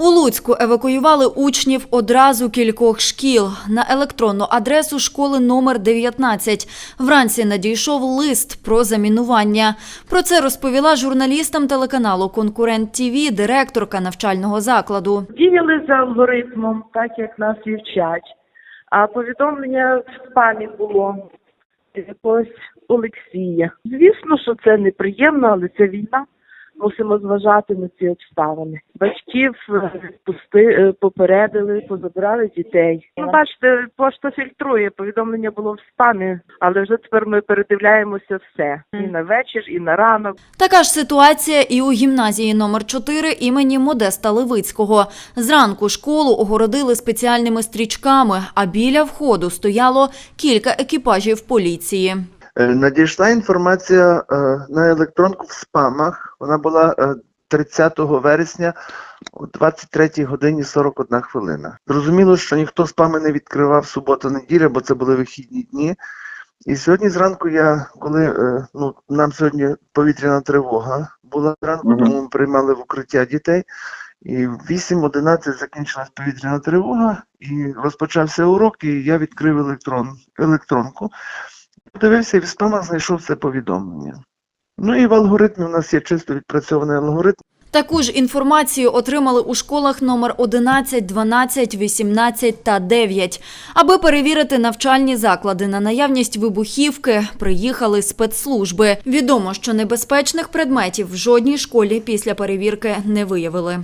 У Луцьку евакуювали учнів одразу кількох шкіл. На електронну адресу школи номер 19 вранці надійшов лист про замінування. Про це розповіла журналістам телеканалу Конкурент ТІВІ директорка навчального закладу. Діяли за алгоритмом, так як нас і. А повідомлення в спамі було якогось Олексія. Звісно, що це неприємно, але це війна. Мусимо зважати на ці обставини. Батьків е, відпусти, е, попередили, позабирали дітей. Ну, бачите, пошта фільтрує. Повідомлення було в спамі, але вже тепер ми передивляємося все і на вечір, і на ранок. Така ж ситуація і у гімназії номер 4 імені Модеста Левицького. Зранку школу огородили спеціальними стрічками, а біля входу стояло кілька екіпажів поліції. Е, Надійшла інформація е, на електронку в спамах. Вона була е, 30 вересня о 23 годині 41 хвилина. Зрозуміло, що ніхто спами не відкривав субота-неділя, бо це були вихідні дні. І сьогодні зранку я, коли е, ну, нам сьогодні повітряна тривога була зранку, тому ми приймали в укриття дітей. І в 8.11 закінчилась повітряна тривога, і розпочався урок, і я відкрив електрон, електронку. Подивився і в спамах знайшов це повідомлення. Ну і в алгоритмі у нас є чисто відпрацьований алгоритм. Таку ж інформацію отримали у школах номер 11, 12, 18 та 9. Аби перевірити навчальні заклади на наявність вибухівки, приїхали спецслужби. Відомо, що небезпечних предметів в жодній школі після перевірки не виявили.